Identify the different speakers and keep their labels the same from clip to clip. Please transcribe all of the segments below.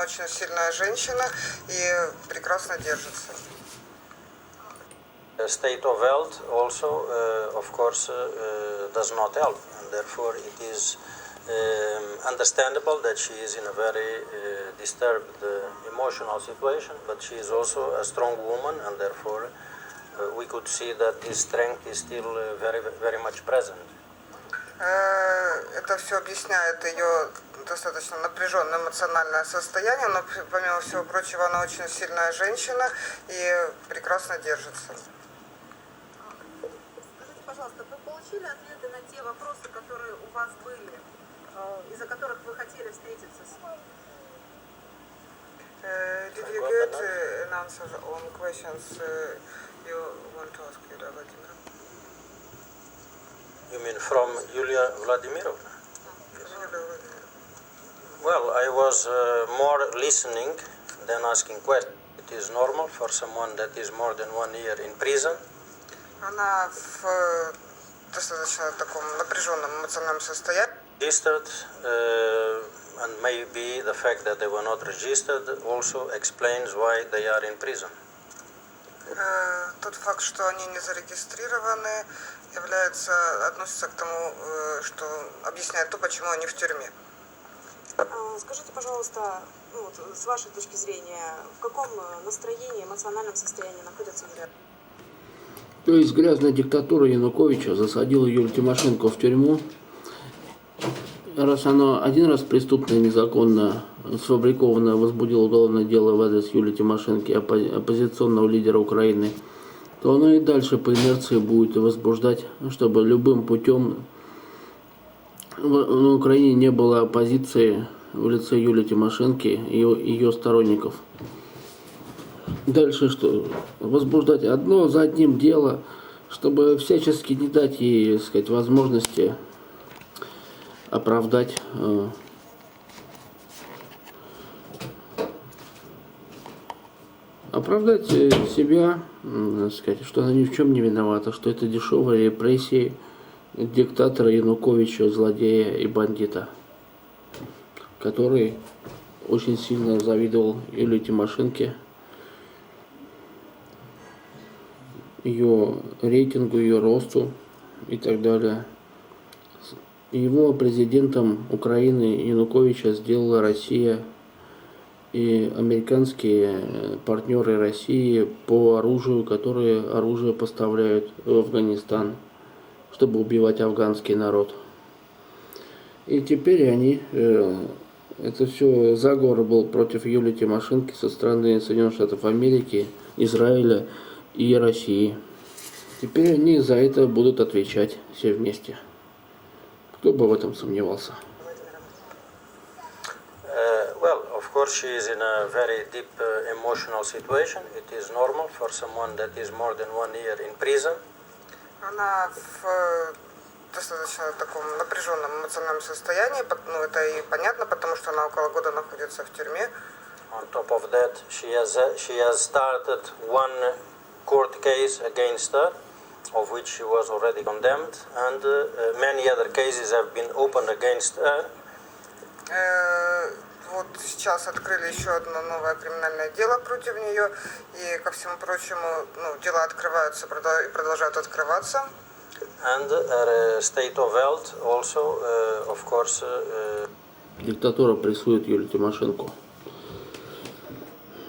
Speaker 1: она очень сильная женщина и прекрасно держится.
Speaker 2: The state of health also, uh, of course, uh, uh, does not help, and therefore it is um, understandable that she is in a very uh, disturbed uh, emotional situation, but she is also a strong woman, and therefore uh, we could see that this strength is still uh, very, very much present.
Speaker 1: Э, Это все объясняет ее достаточно напряженное эмоциональное состояние, но помимо всего прочего она очень сильная женщина и прекрасно держится.
Speaker 3: Скажите, пожалуйста, вы получили ответы на те вопросы, которые у вас были, э, из-за которых вы хотели встретиться с
Speaker 1: Э, Did you get uh, an answer on questions uh, you want to ask Юлия Владимировна?
Speaker 2: You mean from Yulia Vladimirovna?
Speaker 1: Юлия Владимировна.
Speaker 2: Well, I was uh, more listening than asking questions. It is normal for someone that is more than one year in prison
Speaker 1: Она в э, достаточно таком напряженном эмоциональном состоянии.
Speaker 2: registered, uh, and maybe the fact that they were not registered also explains why they are in prison.
Speaker 1: Э, Тот факт, что они не зарегистрированы, является, относится к тому, э, что объясняет то, почему они в тюрьме.
Speaker 3: А, Скажите, пожалуйста, ну, вот, с вашей точки зрения, в каком э, настроении, эмоциональном состоянии находится Юлия?
Speaker 4: То есть грязная диктатура Януковича засадила Юлию Тимошенко в тюрьму. Раз она один раз преступно и незаконно сфабрикованно возбудила уголовное дело в адрес Юлии Тимошенко, оппо- оппозиционного лидера Украины, то она и дальше по инерции будет возбуждать, чтобы любым путем на Украине не было оппозиции в лице Юлии Тимошенко и ее, сторонников. Дальше что? Возбуждать одно за одним дело, чтобы всячески не дать ей, так сказать, возможности оправдать э, оправдать э, себя, сказать, что она ни в чем не виновата, что это дешевые репрессии диктатора Януковича, злодея и бандита, который очень сильно завидовал Юлии Тимошенко, ее рейтингу, ее росту и так далее. Его президентом Украины Януковича сделала Россия и американские партнеры России по оружию, которые оружие поставляют в Афганистан, чтобы убивать афганский народ. И теперь они, э, это все заговор был против Юлии Тимошенко со стороны Соединенных Штатов Америки, Израиля и России. Теперь они за это будут отвечать все вместе. Кто бы в этом сомневался?
Speaker 2: Course, she is in a very deep uh, emotional situation. It is normal for someone that is more than one year in prison.
Speaker 1: Она в э, достаточно таком напряженном эмоциональном состоянии, ну это и понятно, потому что она около года находится в тюрьме.
Speaker 2: On top of that, she has uh, she has started one court case against her, of which she was already condemned, and uh, uh, many other cases have been opened against her.
Speaker 1: Сейчас открыли еще одно новое криминальное дело против нее, и ко всему прочему, ну, дела открываются и продолжают открываться.
Speaker 2: And her uh, state of health also, uh, of course, uh,
Speaker 4: Диктатура прессует Юлию Тимошенко.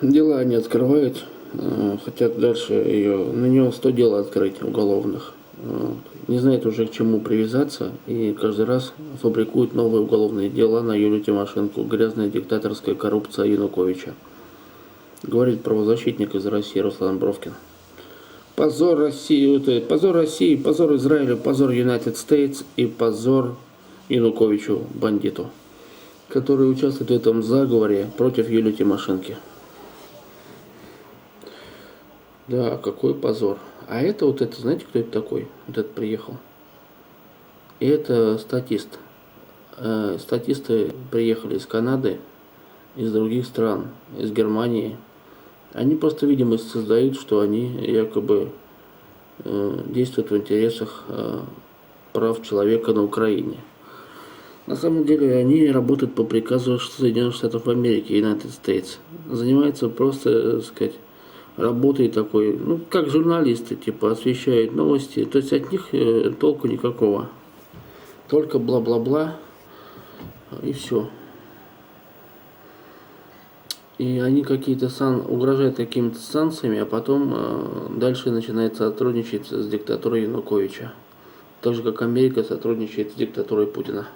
Speaker 4: Дела они открывают, э, хотят дальше ее, на нее 100 дел открыть уголовных. Вот. Не знает уже к чему привязаться и каждый раз фабрикует новые уголовные дела на Юлию Тимошенко. Грязная диктаторская коррупция Януковича. Говорит правозащитник из России Руслан Бровкин. Позор России, это, позор России, позор Израилю, позор United States и позор Януковичу, бандиту, который участвует в этом заговоре против Юлии Тимошенко. Да, какой позор. А это вот это, знаете, кто это такой? Вот этот приехал. И это статист. Э, Статисты приехали из Канады, из других стран, из Германии. Они просто видимость создают, что они якобы э, действуют в интересах э, прав человека на Украине. На самом деле они работают по приказу Соединенных Штатов Америки, United States. Занимаются просто, так сказать, работой такой, ну, как журналисты, типа, освещают новости. То есть от них э, толку никакого. Только бла-бла-бла и все. И они какие-то сан... угрожают какими-то санкциями, а потом э, дальше начинает сотрудничать с диктатурой Януковича. Так же, как Америка сотрудничает с диктатурой Путина.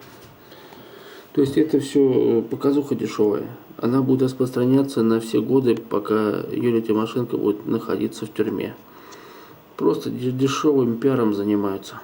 Speaker 4: То есть это все показуха дешевая. Она будет распространяться на все годы, пока Юлия Тимошенко будет находиться в тюрьме. Просто де- дешевым пиаром занимаются.